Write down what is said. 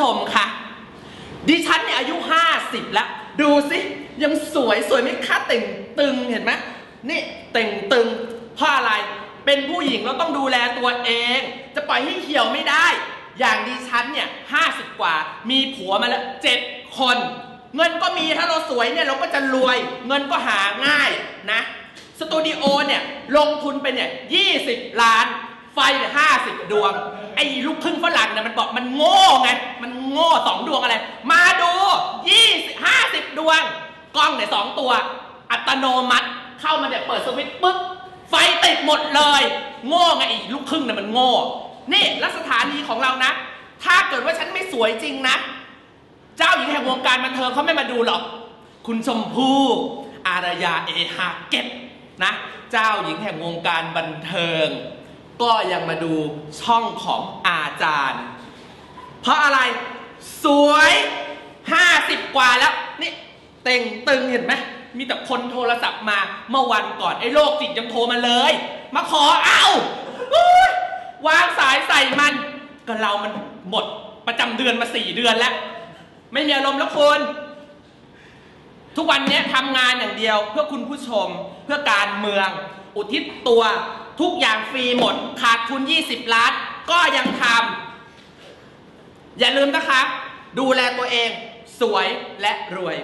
ชมคะดิฉันเนี่ยอายุ 50 แล้ว ดูสิ ยังสวยสวยไม่ค่าเต่งตึงเห็นไหมนี่เต่งตึงเพราะอะไรเป็นผู้หญิงเราต้องดูแลตัวเอง จะปล่อยให้เหี่ยวไม่ได้ อย่างดิฉันเนี่ยห้าสิบกว่า มีผัวมาแล้วเจ็ดคน เงินก็มีถ้าเราสวยเนี่ยเราก็จะรวย เงินก็หาง่ายนะ สตูดิโอเนี่ยลงทุนไปเนี่ยยี่สิบล้าน ไฟเนี่ยห้าสิบดวง ไอ้ลูกครึ่งฝรั่งเนี่ยมันบอกมันโง่ไง มัน โง่สองดวงอะไร มาดูยี่สิบห้าสิบดวง กล้องเนี่ยสองตัว อัตโนมัติเข้ามาเนี่ยเปิดสวิตช์ปุ๊บไฟติดหมดเลย โง่ไงไอ้ลูกครึ่งเนี่ยมันโง่นี่ล้วสถานีของเรานะ ถ้าเกิดว่าฉันไม่สวยจริงนะ เจ้าหญิงแห่งวงการบันเทิงเขาไม่มาดูหรอก คุณชมพู่อารยาเอฮาเก็ตนะ เจ้าหญิงแห่งวงการบันเทิง ก็ยังมาดูช่องของอาจารย์ เพราะอะไร สวยห้าสิบกว่าแล้ว นี่เต่งตึงเห็นไหมมีแต่คนโทรศัพท์มาเมื่อวันก่อนไอ้โรคจิตยังโทรมาเลย มาขอเอาวางสายใส่มันก็เรามันหมดประจำเดือนมาสี่เดือนแล้ว ไม่มีอารมณ์แล้วคุณทุกวันนี้ทำงานอย่างเดียวเพื่อคุณผู้ชมเพื่อการเมือง อุทิศตัวทุกอย่างฟรีหมด ขาดทุน 20 ล้าน ก็ยังท อย่าลืมนะคะ ดูแลตัวเอง สวยและรวย